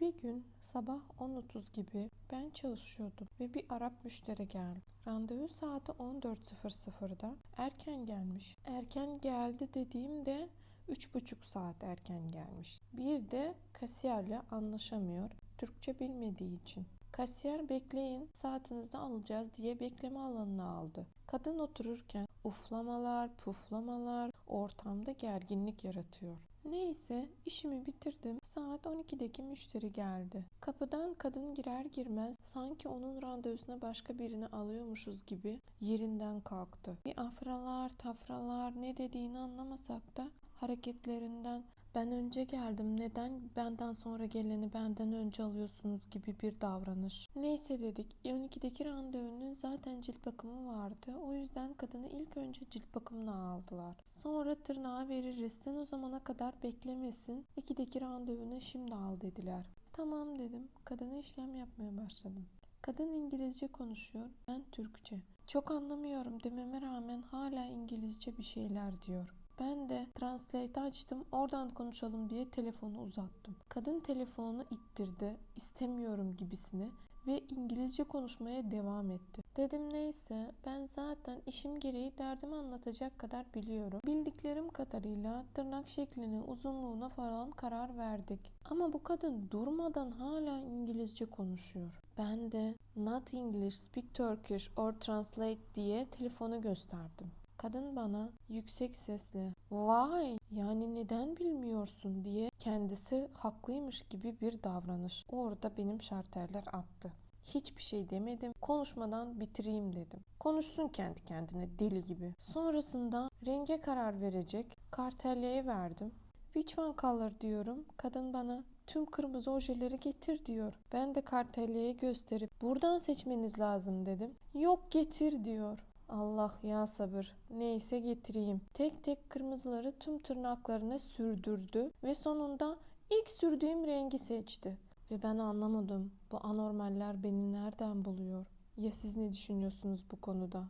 Bir gün sabah 10.30 gibi ben çalışıyordum ve bir Arap müşteri geldi. Randevu saati 14.00'da erken gelmiş. Erken geldi dediğimde 3,5 saat erken gelmiş. Bir de kasiyerle anlaşamıyor. Türkçe bilmediği için. Kasiyer bekleyin saatinizde alacağız diye bekleme alanına aldı. Kadın otururken uflamalar, puflamalar ortamda gerginlik yaratıyor. Neyse işimi bitirdim. Saat 12'deki müşteri geldi. Kapıdan kadın girer girmez sanki onun randevusuna başka birini alıyormuşuz gibi yerinden kalktı. Bir afralar, tafralar ne dediğini anlamasak da hareketlerinden ben önce geldim neden benden sonra geleni benden önce alıyorsunuz gibi bir davranış. Neyse dedik 12'deki randevunun zaten cilt bakımı vardı. O yüzden kadını ilk önce cilt bakımına aldılar. Sonra tırnağa veririz sen o zamana kadar beklemesin. 2'deki randevunu şimdi al dediler. Tamam dedim. Kadına işlem yapmaya başladım. Kadın İngilizce konuşuyor. Ben Türkçe. Çok anlamıyorum dememe rağmen hala İngilizce bir şeyler diyor. Ben de translate açtım oradan konuşalım diye telefonu uzattım. Kadın telefonu ittirdi istemiyorum gibisine ve İngilizce konuşmaya devam etti. Dedim neyse ben zaten işim gereği derdimi anlatacak kadar biliyorum. Bildiklerim kadarıyla tırnak şekline uzunluğuna falan karar verdik. Ama bu kadın durmadan hala İngilizce konuşuyor. Ben de not English, speak Turkish or translate diye telefonu gösterdim. Kadın bana yüksek sesle vay yani neden bilmiyorsun diye kendisi haklıymış gibi bir davranış. Orada benim şarterler attı. Hiçbir şey demedim. Konuşmadan bitireyim dedim. Konuşsun kendi kendine deli gibi. Sonrasında renge karar verecek. Kartelyeye verdim. Which one color diyorum. Kadın bana tüm kırmızı ojeleri getir diyor. Ben de kartelyeye gösterip buradan seçmeniz lazım dedim. Yok getir diyor. Allah ya sabır. Neyse getireyim. Tek tek kırmızıları tüm tırnaklarına sürdürdü ve sonunda ilk sürdüğüm rengi seçti. Ve ben anlamadım. Bu anormaller beni nereden buluyor? Ya siz ne düşünüyorsunuz bu konuda?